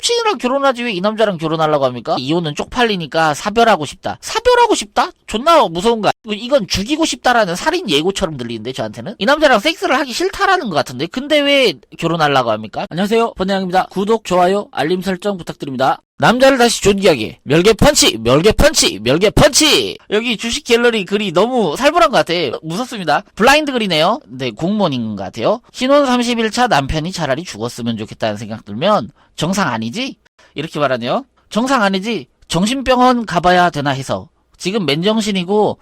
남친이랑 결혼하지 왜 이 남자랑 결혼하려고 합니까? 이혼은 쪽팔리니까 사별하고 싶다. 사별하고 싶다? 존나 무서운 거. 이건 죽이고 싶다라는 살인 예고처럼 들리는데 저한테는 이 남자랑 섹스를 하기 싫다라는 것 같은데 근데 왜 결혼하려고 합니까? 안녕하세요 번양입니다. 구독 좋아요 알림 설정 부탁드립니다. 남자를 다시 존귀하게. 멸개 펀치 멸개 펀치 멸개 펀치. 여기 주식 갤러리 글이 너무 살벌한 것 같아 무섭습니다. 블라인드 글이네요. 네 공무원인 것 같아요. 신혼 30일차 남편이 차라리 죽었으면 좋겠다는 생각 들면 정상 아니지? 이렇게 말하네요. 정상 아니지? 정신병원 가봐야 되나 해서. 지금 맨정신이고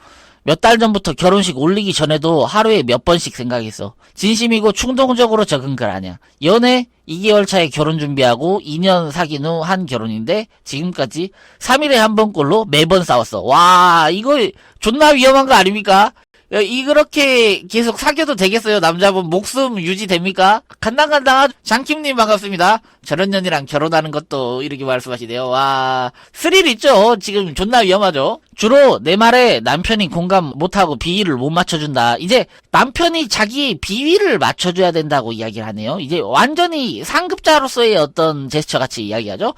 몇 달 전부터 결혼식 올리기 전에도 하루에 몇 번씩 생각했어. 진심이고 충동적으로 적은 글 아니야. 연애 2개월 차에 결혼 준비하고 2년 사귄 후 한 결혼인데 지금까지 3일에 한 번꼴로 매번 싸웠어. 와 이거 존나 위험한 거 아닙니까? 야, 이 그렇게 계속 사귀어도 되겠어요? 남자분 목숨 유지됩니까? 간당간당하죠? 장킴님 반갑습니다. 저런 년이랑 결혼하는 것도 이렇게 말씀하시네요. 와 스릴 있죠? 지금 존나 위험하죠? 주로 내 말에 남편이 공감 못하고 비위를 못 맞춰준다. 이제 남편이 자기 비위를 맞춰줘야 된다고 이야기를 하네요. 이제 완전히 상급자로서의 어떤 제스처 같이 이야기하죠?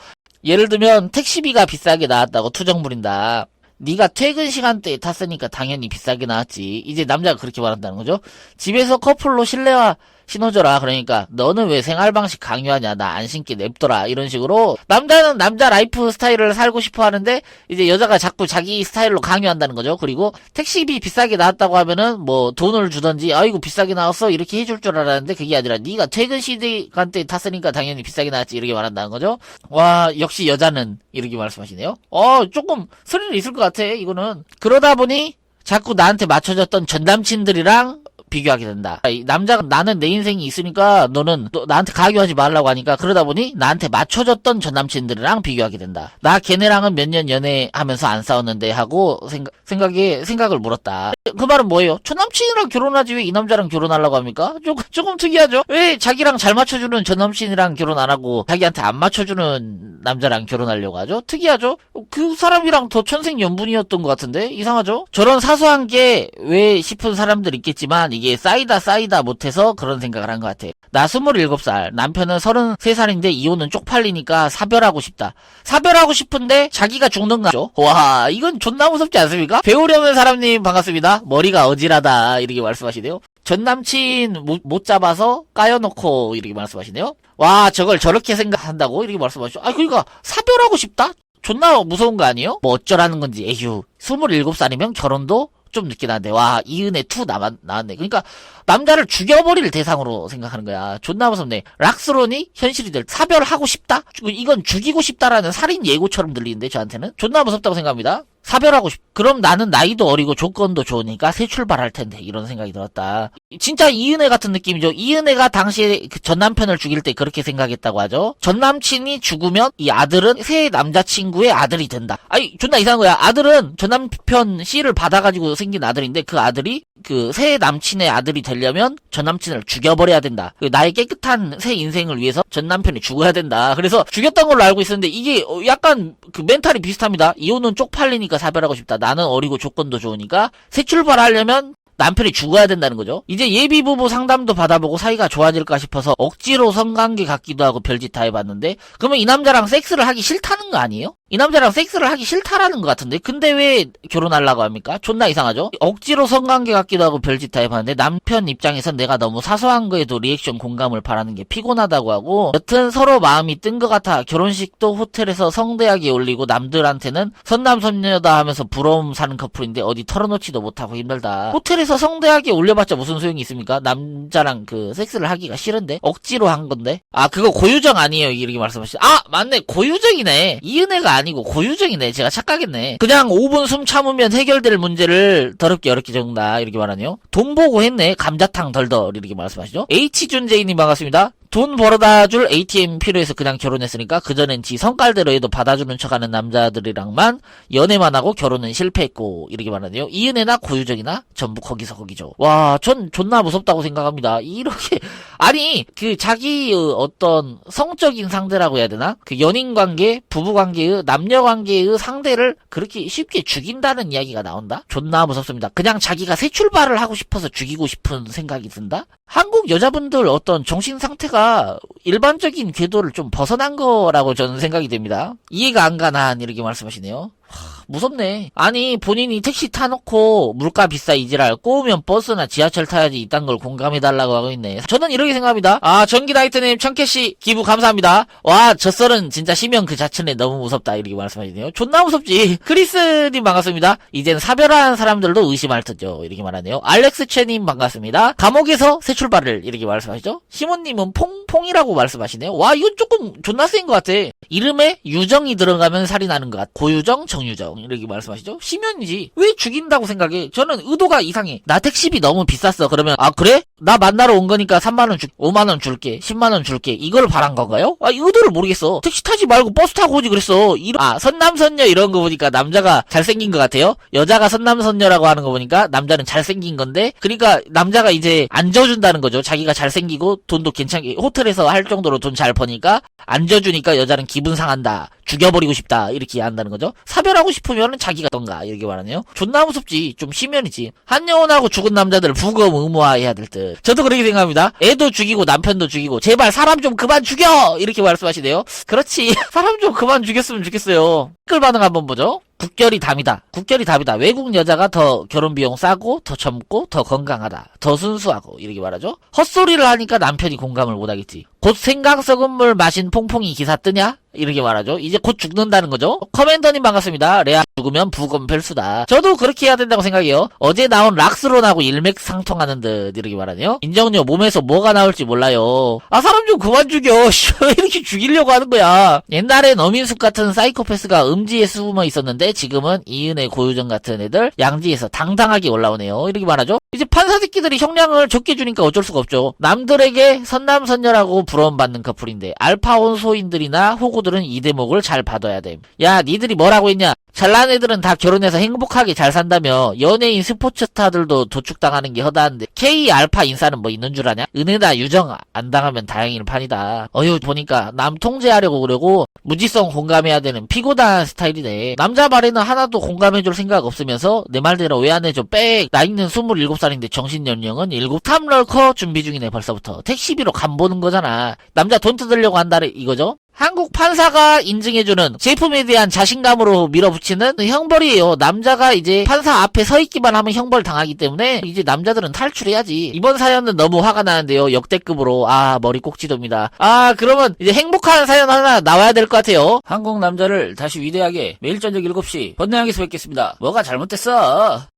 예를 들면 택시비가 비싸게 나왔다고 투정 부린다. 네가 퇴근 시간대에 탔으니까 당연히 비싸게 나왔지. 이제 남자가 그렇게 말한다는 거죠. 집에서 커플로 실내화 신어줘라. 그러니까 너는 왜 생활 방식 강요하냐? 나 안 신게 냅둬라. 이런 식으로 남자는 남자 라이프 스타일을 살고 싶어 하는데 이제 여자가 자꾸 자기 스타일로 강요한다는 거죠. 그리고 택시비 비싸게 나왔다고 하면은 뭐 돈을 주던지 아이고 비싸게 나왔어 이렇게 해줄 줄 알았는데 그게 아니라 네가 퇴근 시간대 탔으니까 당연히 비싸게 나왔지 이렇게 말한다는 거죠. 와 역시 여자는 이렇게 말씀하시네요. 어 조금 스릴 있을 것 같아 이거는 그러다 보니 자꾸 나한테 맞춰줬던 전 남친들이랑 비교하게 된다. 이 남자가 나는 내 인생이 있으니까 너는 너- 나한테 가교하지 말라고 하니까 그러다 보니 나한테 맞춰줬던 전 남친들이랑 비교하게 된다. 나 걔네랑은 몇 년 연애하면서 안 싸웠는데 하고 생각 생각에 생각을 물었다. 그 말은 뭐예요? 전 남친이랑 결혼하지 왜 이 남자랑 결혼하려고 합니까? 조금 조금 특이하죠. 왜 자기랑 잘 맞춰주는 전 남친이랑 결혼 안 하고 자기한테 안 맞춰주는 남자랑 결혼하려고 하죠? 특이하죠. 그 사람이랑 더 천생연분이었던 것 같은데 이상하죠? 저런 사소한 게 왜 싶은 사람들 있겠지만 이게 쌓이다 쌓이다 못해서 그런 생각을 한 것 같아. 나 27살, 남편은 33살인데 이혼은 쪽팔리니까 사별하고 싶다. 사별하고 싶은데 자기가 죽는 거죠. 와, 이건 존나 무섭지 않습니까? 배우려는 사람님 반갑습니다. 머리가 어지라다 이렇게 말씀하시네요. 전 남친 못, 못 잡아서 까여놓고 이렇게 말씀하시네요. 와, 저걸 저렇게 생각한다고 이렇게 말씀하시죠. 아, 그러니까 사별하고 싶다? 존나 무서운 거 아니에요? 뭐 어쩌라는 건지 에휴 27살이면 결혼도 좀 늦게 나는데 와 이은혜 2 나왔, 나왔네 그러니까 남자를 죽여버릴 대상으로 생각하는 거야 존나 무섭네 락스론이 현실이 될 사별하고 싶다? 이건 죽이고 싶다라는 살인 예고처럼 들리는데 저한테는 존나 무섭다고 생각합니다 사별하고 싶 그럼 나는 나이도 어리고 조건도 좋으니까 새 출발할 텐데 이런 생각이 들었다. 진짜 이은혜 같은 느낌이죠. 이은혜가 당시에 그전 남편을 죽일 때 그렇게 생각했다고 하죠. 전 남친이 죽으면 이 아들은 새 남자친구의 아들이 된다. 아니 존나 이상한 거야. 아들은 전 남편 씨를 받아가지고 생긴 아들인데 그 아들이 그 새 남친의 아들이 되려면 전 남친을 죽여버려야 된다. 그 나의 깨끗한 새 인생을 위해서 전 남편이 죽어야 된다. 그래서 죽였던 걸로 알고 있었는데 이게 어, 약간 그 멘탈이 비슷합니다. 이혼은 쪽팔리니까 사별하고 싶다. 나는 어리고 조건도 좋으니까 새 출발하려면 남편이 죽어야 된다는 거죠. 이제 예비 부부 상담도 받아보고 사이가 좋아질까 싶어서 억지로 성관계 갖기도 하고 별짓 다 해봤는데 그러면 이 남자랑 섹스를 하기 싫다는 거 아니에요? 이 남자랑 섹스를 하기 싫다라는 것 같은데 근데 왜 결혼하려고 합니까? 존나 이상하죠? 억지로 성관계 갖기도 하고 별짓 다 해봤는데 남편 입장에선 내가 너무 사소한 거에도 리액션 공감을 바라는 게 피곤하다고 하고 여튼 서로 마음이 뜬 것 같아 결혼식도 호텔에서 성대하게 올리고 남들한테는 선남선녀다 하면서 부러움 사는 커플인데 어디 털어놓지도 못하고 힘들다 호텔에서 성대하게 올려봤자 무슨 소용이 있습니까? 남자랑 그 섹스를 하기가 싫은데? 억지로 한 건데? 아 그거 고유정 아니에요 이렇게 말씀하시죠. 아 맞네. 고유정이네. 이은혜가 아니고 고유정이네. 제가 착각했네. 그냥 5분 숨 참으면 해결될 문제를 더럽게 어렵게 적는다 이렇게 말하네요. 돈 보고 했네. 감자탕 덜덜 이렇게 말씀하시죠. H준제이님 반갑습니다 돈 벌어다 줄 ATM 필요해서 그냥 결혼했으니까 그전엔 지 성깔대로 해도 받아주는 척하는 남자들이랑만 연애만 하고 결혼은 실패했고 이렇게 말하네요. 이은혜나 고유정이나 전부 거기서 거기죠. 와, 전 존나 무섭다고 생각합니다. 이렇게 아니 그 자기 의 어떤 성적인 상대라고 해야 되나? 그 연인 관계, 부부 관계의 남녀 관계의 상대를 그렇게 쉽게 죽인다는 이야기가 나온다? 존나 무섭습니다. 그냥 자기가 새 출발을 하고 싶어서 죽이고 싶은 생각이 든다? 한국 여자분들 어떤 정신 상태가 남자가 일반적인 궤도를 좀 벗어난 거라고 저는 생각이 됩니다. 이해가 안 가난 이렇게 말씀하시네요. 하, 무섭네. 아니 본인이 택시 타놓고 물가 비싸 이지랄 꼬우면 버스나 지하철 타야지 이딴 걸 공감해달라고 하고 있네. 저는 이렇게 생각합니다. 아 전기 나이트님 천캐시 기부 감사합니다. 와 저 썰은 진짜 심형 그 자체네 너무 무섭다 이렇게 말씀하시네요. 존나 무섭지. 크리스님 반갑습니다. 이젠 사별한 사람들도 의심할 듯요 이렇게 말하네요. 알렉스 채님 반갑습니다. 감옥에서 새 출발을 이렇게 말씀하시죠. 시몬님은 퐁퐁이라고 말씀하시네요. 와 이건 조금 존나 센 것 같아. 이름에 유정이 들어가면 살이 나는 것 같. 고유정, 정유정 이렇게 말씀하시죠. 심연이지. 왜 죽인다고 생각해? 저는 의도가 이상해. 나 택시비 너무 비쌌어. 그러면 아 그래? 나 만나러 온 거니까 3만 원 줄, 5만 원 줄게, 10만 원 줄게. 이걸 바란 건가요? 아이 의도를 모르겠어. 택시 타지 말고 버스 타고 오지 그랬어. 이런- 아 선남선녀 이런 거 보니까 남자가 잘생긴 것 같아요. 여자가 선남선녀라고 하는 거 보니까 남자는 잘생긴 건데, 그러니까 남자가 이제 안 져준다는 거죠. 자기가 잘생기고 돈도 괜찮게 호텔에서 할 정도로 돈 잘 버니까 안 져주니까 여자는 기분 상한다. 죽여버리고 싶다. 이렇게 이해한다는 거죠. 사별하고 싶으면 자기가 던가. 이렇게 말하네요. 존나 무섭지. 좀 심연이지. 한여원하고 죽은 남자들 부검 의무화해야 될 듯. 저도 그렇게 생각합니다. 애도 죽이고 남편도 죽이고 제발 사람 좀 그만 죽여! 이렇게 말씀하시네요. 그렇지. 사람 좀 그만 죽였으면 좋겠어요. 댓글 반응 한번 보죠. 국결이 답이다. 국결이 답이다. 외국 여자가 더 결혼 비용 싸고 더 젊고 더 건강하다. 더 순수하고 이렇게 말하죠. 헛소리를 하니까 남편이 공감을 못하겠지. 곧 생강 썩은 물 마신 퐁퐁이 기사 뜨냐? 이렇게 말하죠. 이제 곧 죽는다는 거죠. 커맨더님 반갑습니다. 레아 죽으면 부검 필수다. 저도 그렇게 해야 된다고 생각해요. 어제 나온 락스론하고 일맥상통하는 듯 이렇게 말하네요. 인정요 몸에서 뭐가 나올지 몰라요. 아 사람 좀 그만 죽여. 이렇게 죽이려고 하는 거야. 옛날엔 어민숙 같은 사이코패스가 음지에 숨어 있었는데 지금은 이은혜 고유정 같은 애들 양지에서 당당하게 올라오네요. 이렇게 말하죠. 이제 판사 새끼들이 형량을 적게 주니까 어쩔 수가 없죠. 남들에게 선남선녀라고 부러움받는 커플인데 알파온소인들이나 호구들은 이 대목을 잘 받아야 됨. 야 니들이 뭐라고 했냐? 잘난 애들은 다 결혼해서 행복하게 잘 산다며 연예인 스포츠 스타들도 도축당하는 게 허다한데 K 알파 인사는 뭐 있는 줄 아냐? 은혜나 유정 안 당하면 다행일 판이다. 어휴 보니까 남 통제하려고 그러고 무지성 공감해야 되는 피고단 스타일이네. 남자 말에는 하나도 공감해줄 생각 없으면서 내 말대로 왜 안 해줘 빽 나이는 27살인데 정신연령은 7 탑럴커 준비 중이네 벌써부터 택시비로 간 보는 거잖아. 남자 돈 뜯으려고 한다 이거죠? 한국 판사가 인증해주는 제품에 대한 자신감으로 밀어붙이는 형벌이에요. 남자가 이제 판사 앞에 서 있기만 하면 형벌 당하기 때문에 이제 남자들은 탈출해야지. 이번 사연은 너무 화가 나는데요. 역대급으로 아 머리 꼭지도입니다. 아 그러면 이제 행복한 사연 하나 나와야 될 것 같아요. 한국 남자를 다시 위대하게 매일 저녁 7시 번뇌하게서 뵙겠습니다. 뭐가 잘못됐어?